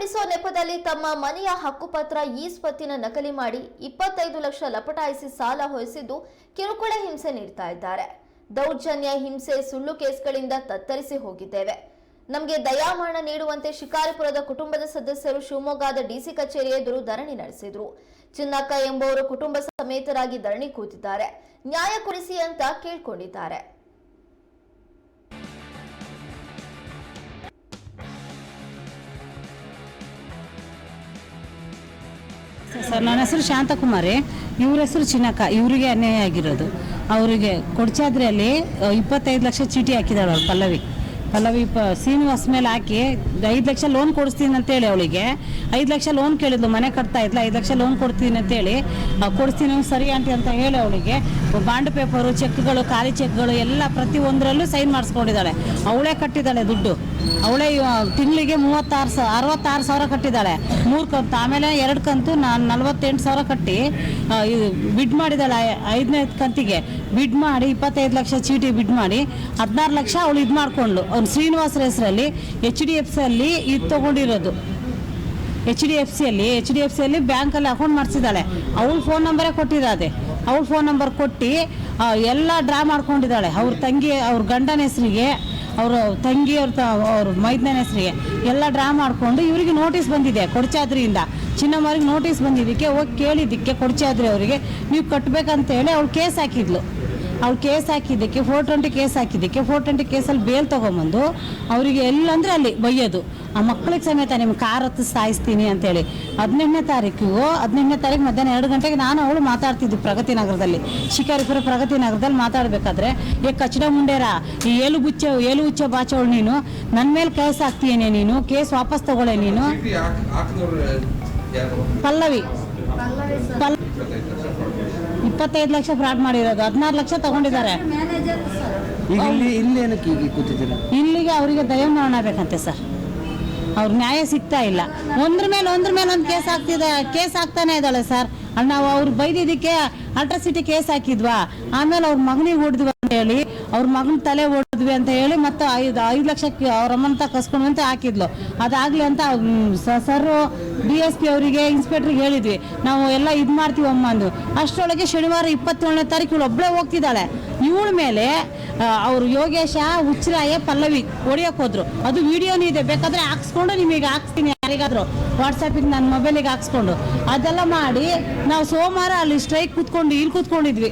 ಪಡಿಸೋ ನೆಪದಲ್ಲಿ ತಮ್ಮ ಮನೆಯ ಹಕ್ಕುಪತ್ರ ಈ ಸ್ವತ್ತಿನ ನಕಲಿ ಮಾಡಿ ಇಪ್ಪತ್ತೈದು ಲಕ್ಷ ಲಪಟಾಯಿಸಿ ಸಾಲ ಹೊರಿಸಿದ್ದು ಕಿರುಕುಳ ಹಿಂಸೆ ನೀಡ್ತಾ ಇದ್ದಾರೆ. ದೌರ್ಜನ್ಯ, ಹಿಂಸೆ, ಸುಳ್ಳು ಕೇಸ್ಗಳಿಂದ ತತ್ತರಿಸಿ ಹೋಗಿದ್ದೇವೆ. ನಮಗೆ ದಯಾಮರಣ ನೀಡುವಂತೆ ಶಿಕಾರಿಪುರದ ಕುಟುಂಬದ ಸದಸ್ಯರು ಶಿವಮೊಗ್ಗದ ಡಿಸಿ ಕಚೇರಿ ಎದುರು ಧರಣಿ ನಡೆಸಿದ್ರು. ಚಿನ್ನಕ್ಕ ಎಂಬುವರು ಕುಟುಂಬ ಸಮೇತರಾಗಿ ಧರಣಿ ಕೂತಿದ್ದಾರೆ. ನ್ಯಾಯ ಕೊಡಿಸಿ ಅಂತ ಕೇಳ್ಕೊಂಡಿದ್ದಾರೆ. ಸರ್ ನನ್ನ ಹೆಸರು ಶಾಂತಕುಮಾರಿ. ಇವ್ರ ಹೆಸರು ಚಿನ್ನಕ್ಕ. ಇವರಿಗೆ ಅನ್ಯಾಯ ಆಗಿರೋದು. ಅವರಿಗೆ ಕೊಡ್ಚಾದ್ರಿಯಲ್ಲಿ ಇಪ್ಪತ್ತೈದು ಲಕ್ಷ ಚೀಟಿ ಹಾಕಿದಾಳ ಅವ್ರು ಪಲ್ಲವಿ. ಪಲ್ಲವಿ ಪ, ಶ್ರೀನಿವಾಸ್ ಮೇಲೆ ಹಾಕಿ ಐದು ಲಕ್ಷ ಲೋನ್ ಕೊಡಿಸ್ತೀನಿ ಅಂತೇಳಿ ಅವಳಿಗೆ. ಐದು ಲಕ್ಷ ಲೋನ್ ಕೇಳಿದ್ಲು, ಮನೆ ಕಟ್ತಾ ಇದ್ಲ, ಐದು ಲಕ್ಷ ಲೋನ್ ಕೊಡ್ತೀನಿ ಅಂತೇಳಿ. ಕೊಡಿಸ್ತೀನಿ ಸರಿ ಆಂಟಿ ಅಂತ ಹೇಳಿ ಅವಳಿಗೆ. ಬಾಂಡ್ ಪೇಪರು, ಚೆಕ್ಗಳು, ಖಾಲಿ ಚೆಕ್ಗಳು, ಎಲ್ಲ ಪ್ರತಿ ಒಂದರಲ್ಲೂ ಸೈನ್ ಮಾಡಿಸ್ಕೊಂಡಿದ್ದಾಳೆ. ಅವಳೇ ಕಟ್ಟಿದ್ದಾಳೆ ದುಡ್ಡು. ಅವಳೇ ತಿಂಗಳಿಗೆ ಮೂವತ್ತಾರು ಸಾವಿರ ಅರವತ್ತಾರು ಸಾವಿರ ಕಟ್ಟಿದ್ದಾಳೆ ಮೂರು ಕಂತು ಆಮೇಲೆ ಎರಡು ಕಂತು ನಾನು ನಲ್ವತ್ತೆಂಟು ಸಾವಿರ ಕಟ್ಟಿ ಬಿಡ್ ಮಾಡಿದ್ದಾಳೆ ಐದನೇ ಕಂತಿಗೆ. ಬಿಡ್ ಮಾಡಿ, ಇಪ್ಪತ್ತೈದು ಲಕ್ಷ ಚೀಟಿ ಬಿಡ್ ಮಾಡಿ, ಹದಿನಾರು ಲಕ್ಷ ಅವಳು ಇದು ಮಾಡಿಕೊಂಡ್ಳು. ಅವ್ನು ಶ್ರೀನಿವಾಸರ ಹೆಸರಲ್ಲಿ ಎಚ್ ಡಿ ಎಫ್ ಸಿಯಲ್ಲಿ ಇದು ತೊಗೊಂಡಿರೋದು. ಎಚ್ ಡಿ ಎಫ್ ಸಿಯಲ್ಲಿ, ಎಚ್ ಡಿ ಎಫ್ ಸಿಯಲ್ಲಿ ಬ್ಯಾಂಕಲ್ಲಿ ಅಕೌಂಟ್ ಮಾಡಿಸಿದ್ದಾಳೆ ಅವಳ ಫೋನ್ ನಂಬರೇ ಕೊಟ್ಟಿದ್ದಾದೆ ಅವಳ ಫೋನ್ ನಂಬರ್ ಕೊಟ್ಟು ಎಲ್ಲ ಡ್ರಾ ಮಾಡ್ಕೊಂಡಿದ್ದಾಳೆ ಅವ್ರ ತಂಗಿ, ಅವ್ರ ಗಂಡನ ಹೆಸರಿಗೆ ಅವ್ರ ತಂಗಿ ಅವ್ರ ತ ಅವ್ರ ಮೈದನ ಹೆಸರಿಗೆ ಎಲ್ಲ ಡ್ರಾ ಮಾಡಿಕೊಂಡು ಇವರಿಗೆ ನೋಟಿಸ್ ಬಂದಿದೆ ಕೊಡಚಾದ್ರಿಯಿಂದ. ಚಿನ್ನಮ್ಮವ್ರಿಗೆ ನೋಟಿಸ್ ಬಂದಿದ್ದಕ್ಕೆ ಹೋಗಿ ಕೇಳಿದ್ದಕ್ಕೆ ಕೊಡಚಾದ್ರಿ ಅವರಿಗೆ. ನೀವು ಕಟ್ಟಬೇಕಂತೇಳಿ ಅವ್ಳು ಕೇಸ್ ಹಾಕಿದ್ಲು. ಅವ್ಳು ಕೇಸ್ ಹಾಕಿದ್ದಕ್ಕೆ ಫೋರ್ ಟ್ವೆಂಟಿ ಕೇಸ್ ಹಾಕಿದ್ದಕ್ಕೆ ಫೋರ್ ಟ್ವೆಂಟಿ ಕೇಸಲ್ಲಿ ಬೇಲ್ ತೊಗೊಂಬಂದು ಅವರಿಗೆ ಎಲ್ಲಂದ್ರೆ ಅಲ್ಲಿ ಬೈಯೋದು. ಆ ಮಕ್ಕಳಿಗೆ ಸಮೇತ ನಿಮ್ಮ ಕಾರ್ ಹತ್ತು ಸಾಯಿಸ್ತೀನಿ ಅಂತೇಳಿ. ಹದಿನೆಂಟನೇ ತಾರೀಕಿಗೂ ಹದಿನೆಂಟನೇ ತಾರೀಕು ಮಧ್ಯಾಹ್ನ ಎರಡು ಗಂಟೆಗೆ ನಾನು ಅವಳು ಮಾತಾಡ್ತಿದ್ವಿ ಪ್ರಗತಿ ನಗರದಲ್ಲಿ. ಶಿಕಾರಿಪುರ ಪ್ರಗತಿ ನಗರದಲ್ಲಿ ಮಾತಾಡಬೇಕಾದ್ರೆ ಏ ಕಚಡ ಮುಂಡೇರ ಈ ಏಲು ಬುಚ್ಚ ಏಲು ಉಚ್ಚ ಬಾಚವಳು ನೀನು ನನ್ನ ಮೇಲೆ ಕೇಸ್ ಹಾಕ್ತೀಯೇನೆ ನೀನು ಕೇಸ್ ವಾಪಸ್ ತಗೊಳ್ಳೆ ನೀನು. ಪಲ್ಲವಿ. ಪಲ್ ಇಪ್ಪತ್ತೈದು ಲಕ್ಷ ಫ್ರಾಡ್ ಮಾಡಿರೋದು ಹದಿನಾರು ಲಕ್ಷ ತಗೊಂಡಿದ್ದಾರೆ. ಈಗ ಇಲ್ಲಿ ಇಲ್ಲಿ ಏನಕ್ಕೆ ಈಗ ಕೂತಿದ್ದೀರಾ? ಇಲ್ಲಿಗೆ ಅವರಿಗೆ ದಯ ಮಾಡಬೇಕಂತೆ ಸರ್. ಅವ್ರ ನ್ಯಾಯ ಸಿಗ್ತಾ ಇಲ್ಲ. ಒಂದ್ರ ಮೇಲೆ ಒಂದ್ರ ಮೇಲೆ ಒಂದು ಕೇಸ್ ಆಗ್ತಿದೆ, ಕೇಸ್ ಆಗ್ತಾನೆ ಇದ್ದಾಳೆ ಸರ್. ನಾವು ಅವ್ರು ಬೈದಿದ್ದಕ್ಕೆ ಅಲ್ಟ್ರಾಸಿಟಿ ಕೇಸ್ ಹಾಕಿದ್ವಾ? ಆಮೇಲೆ ಅವ್ರ ಮಗನಿಗೆ ಹೊಡೆದ್ವಿ ಅಂತ ಹೇಳಿ, ಅವ್ರ ಮಗನ ತಲೆ ಹೊಡೆದ್ವಿ ಅಂತ ಹೇಳಿ ಮತ್ತೆ ಐದು ಐದು ಲಕ್ಷಕ್ಕೆ ಅವ್ರ ಅಮ್ಮನ ಕಸ್ಕೊಂಡು ಅಂತ ಹಾಕಿದ್ಲು. ಅದಾಗ್ಲಿ ಅಂತ ಸರ್ ಡಿ ಎಸ್ ಪಿ ಅವರಿಗೆ ಇನ್ಸ್ಪೆಕ್ಟ್ರಿಗೆ ಹೇಳಿದ್ವಿ. ನಾವು ಎಲ್ಲ ಇದು ಮಾಡ್ತೀವಿ ಅಮ್ಮ ಅಂದು ಅಷ್ಟರೊಳಗೆ ಶನಿವಾರ ಇಪ್ಪತ್ತೇಳನೇ ತಾರೀಕು ಇವಳು ಒಬ್ಬಳೇ ಹೋಗ್ತಿದ್ದಾಳೆ. ಇವಳ ಮೇಲೆ ಅವರು ಯೋಗೇಶ ಉಚ್ಚರಾಯ ಪಲ್ಲವಿ ಹೊಡಿಯೋಕೆ ಹೋದ್ರು. ಅದು ವಿಡಿಯೋನೂ ಇದೆ. ಬೇಕಾದ್ರೆ ಹಾಕ್ಸ್ಕೊಂಡು ನಿಮಗೆ ಹಾಕ್ಸ್ತೀನಿ ಯಾರಿಗಾದ್ರು. ವಾಟ್ಸಪ್ಪಿಗೆ ನನ್ನ ಮೊಬೈಲಿಗೆ ಹಾಕ್ಸ್ಕೊಂಡು. ಅದೆಲ್ಲ ಮಾಡಿ ನಾವು ಸೋಮವಾರ ಅಲ್ಲಿ ಸ್ಟ್ರೈಕ್ ಕೂತ್ಕೊಂಡು, ಇಲ್ಲಿ ಕೂತ್ಕೊಂಡಿದ್ವಿ.